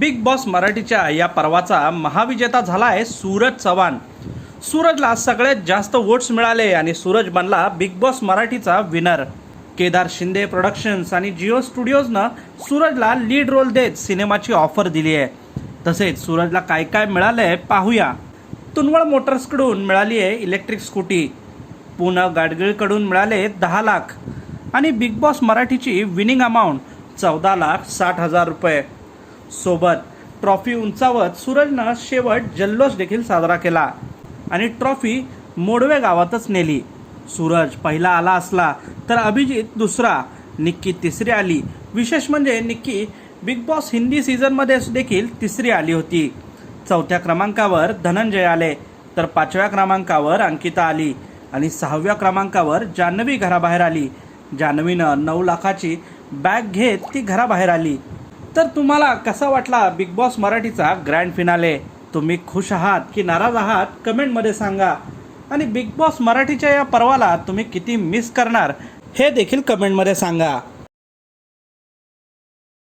Big boss मराठीच्या या पर्वाचा महाविजेता झाला आहे सूरज चव्हाण. सूरजला सगळ्यात जास्त वोट्स मिळाले आणि सूरज बनला बिग बॉस मराठीचा विनर केदार शिंदे प्रोडक्शन्स आणि जिओ स्टुडिओजनं सूरजला लीड रोल देत सिनेमाची ऑफर दिली आहे. तसेच सूरजला काय काय मिळालं आहे पाहूया. तुनवळ मोटर्सकडून मिळाली आहे इलेक्ट्रिक स्कूटी पुणे गाडगीळकडून मिळाले दहा लाख. आणि बिग बॉस मराठीची विनिंग अमाऊंट चौदा लाख साठ हजार रुपये. सोबत. ट्रॉफी उंचावत सूरजनं शेवट जल्लोष देखील साजरा केला आणि ट्रॉफी मोडवे गावातच नेली. सूरज पहिला आला असला तर अभिजित दुसरा निक्की तिसरी आली. विशेष म्हणजे निक्की बिग बॉस हिंदी सीझनमध्ये देखील तिसरी आली होती. चौथ्या क्रमांकावर धनंजय आले तर पाचव्या क्रमांकावर अंकिता आली आणि सहाव्या क्रमांकावर जान्हवी घराबाहेर आली. जान्हवीनं नऊ लाखाची बॅग घेत ती घराबाहेर आली. तर तुम्हाला कसा वाटला बिग बॉस मराठीचा ग्रँड फिनाले तुम्ही खुश आहात की नाराज आहात? कमेंटमध्ये सांगा. आणि बिग बॉस मराठीच्या या पर्वाला तुम्ही किती मिस करणार हे देखील कमेंटमध्ये सांगा.